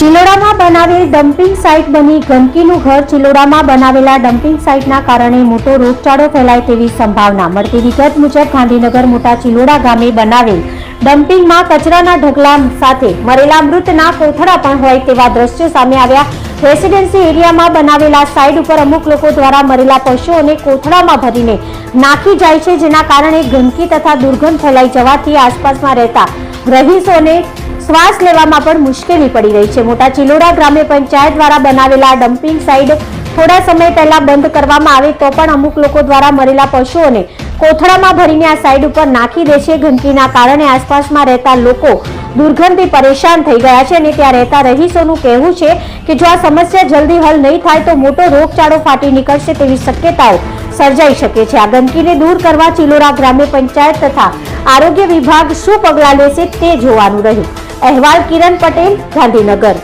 ચિલોડામાં બનાવેલ dumping site બની ગંદકીનું ઘર. ચિલોડામાં બનાવેલા ડમ્પિંગ સાઇટના કારણે મોટો રોગચાળો ફેલાય તેવી સંભાવના મળતી વિગત મુજબ ગાંધીનગર મોટા ચિલોડા ગામે બનાવેલ ડમ્પિંગમાં કચરાના ઢગલા સાથે મરેલા મૃતના કોથળા પણ હોય તેવા દ્રશ્યો સામે આવ્યા. રેસિડેન્સી એરિયામાં બનાવેલા સાઇડ ઉપર અમુક લોકો દ્વારા મરેલા પશુઓને કોથળામાં ભરીને નાખી જાય છે, જેના કારણે ગંદકી તથા દુર્ગંધ ફેલાઈ જવાથી આસપાસમાં રહેતા રહીશોને શ્વાસ લેવામાં પણ મુશ્કેલી પડી રહી છે. મોટા ચિલોડા ગ્રામ્ય પંચાયત દ્વારા બનાવેલા ડમ્પિંગ સાઇડ થોડા સમય પહેલા બંધ કરવામાં આવે તો પણ અમુક લોકો દ્વારા મરેલા પશુઓને કોથળામાં ભરીને આ સાઇડ ઉપર નાખી દે છે. ગંદકીના કારણે આસપાસમાં રહેતા લોકો દુર્ગંધથી પરેશાન થઈ ગયા છે અને ત્યાં રહેતા રહીશોનું કહેવું છે કે જો આ સમસ્યા જલ્દી હલ નહીં થાય તો મોટો રોગચાળો ફાટી નીકળશે તેવી શક્યતાઓ સર્જાઈ શકે છે. આ ગંદકીને દૂર કરવા ચિલોરા ગ્રામ્ય પંચાયત તથા આરોગ્ય વિભાગ શું પગલાં લેશે તે જોવાનું રહ્યું. અહેવાલ કિરણ પટેલ, ગાંધીનગર.